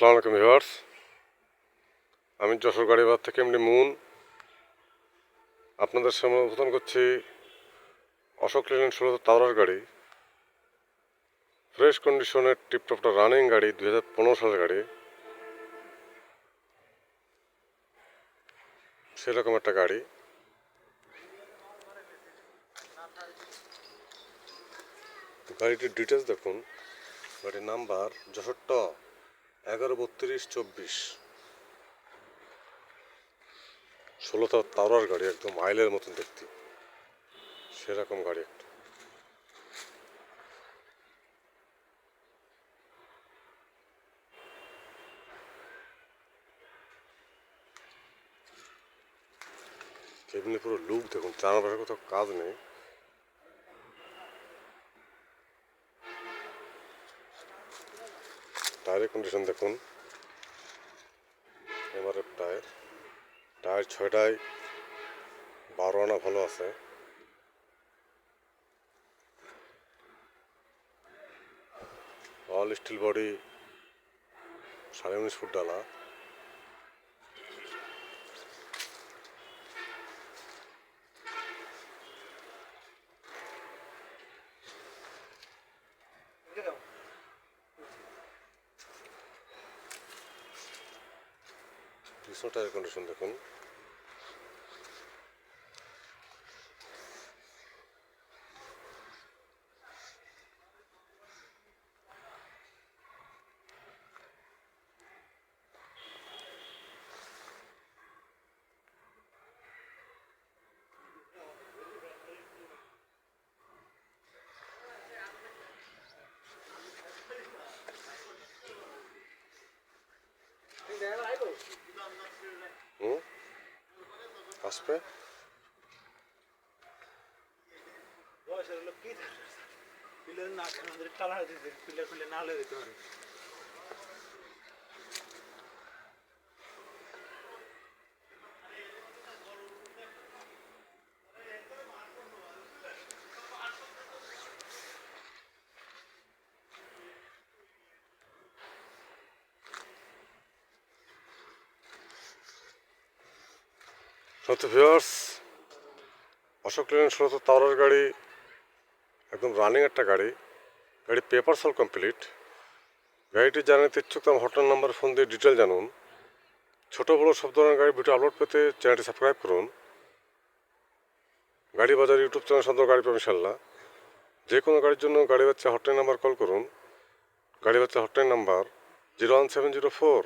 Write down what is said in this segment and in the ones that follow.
আসসালামু আলাইকুম আমি যশোর গাড়িবাদ থেকে এমনি মুন। আপনাদের সামনে উদ্বোধন করছি অশোক লেলেন ষোলো তাওরার গাড়ি। ফ্রেশ কন্ডিশনের টিপটপটা রানিং গাড়ি, দুই হাজার সালের গাড়ি। সেরকম একটা গাড়ি। গাড়িটির ডিটেলস দেখুন। গাড়ির নাম্বার যশোর ট। এগারো, বত্রিশ, চব্বিশ। ষোলোটা তাওরার গাড়ি, একদম মাইলের মতন দেখতে। সেরকম গাড়ি একটা। পুরো লুক দেখুন, চারপাশে কোথাও কাজ নেই। টায়ারের কন্ডিশন দেখুন। এমআরএফ টায়ার টায়ার ছয়টায় বারো আনা ভালো আছে। অল স্টিল বডি সাড়ে উনিশ ফুট ডালা। টায়ার কন্ডিশন দেখুন। আসবে বয়সের লোক কি পিলার না পিলার খুলে না হলে দিতে পারে সত্যি ভিউয়ার্স অশোক লেন ষোলো তাওরার গাড়ি, একদম রানিং একটা গাড়ি। গাড়ি পেপার সল কমপ্লিট গাড়িটি জানাতে ইচ্ছুক তার হটলাইন নাম্বার ফোন দিয়ে ডিটেল জানুন। ছোটো বড়ো সব ধরনের গাড়ি ভিডিও আপলোড পেতে চ্যানেলটি সাবস্ক্রাইব করুন। গাড়ি বাজার ইউটিউব চ্যানেল সন্দেহ গাড়ি পাবেন ইনশাল্লাহ যে কোনো গাড়ির জন্য গাড়ি বাচ্চা হটলাইন নাম্বার কল করুন। গাড়ি বাচ্চা hotline number zero one seven zero four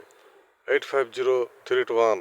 eight five zero three two one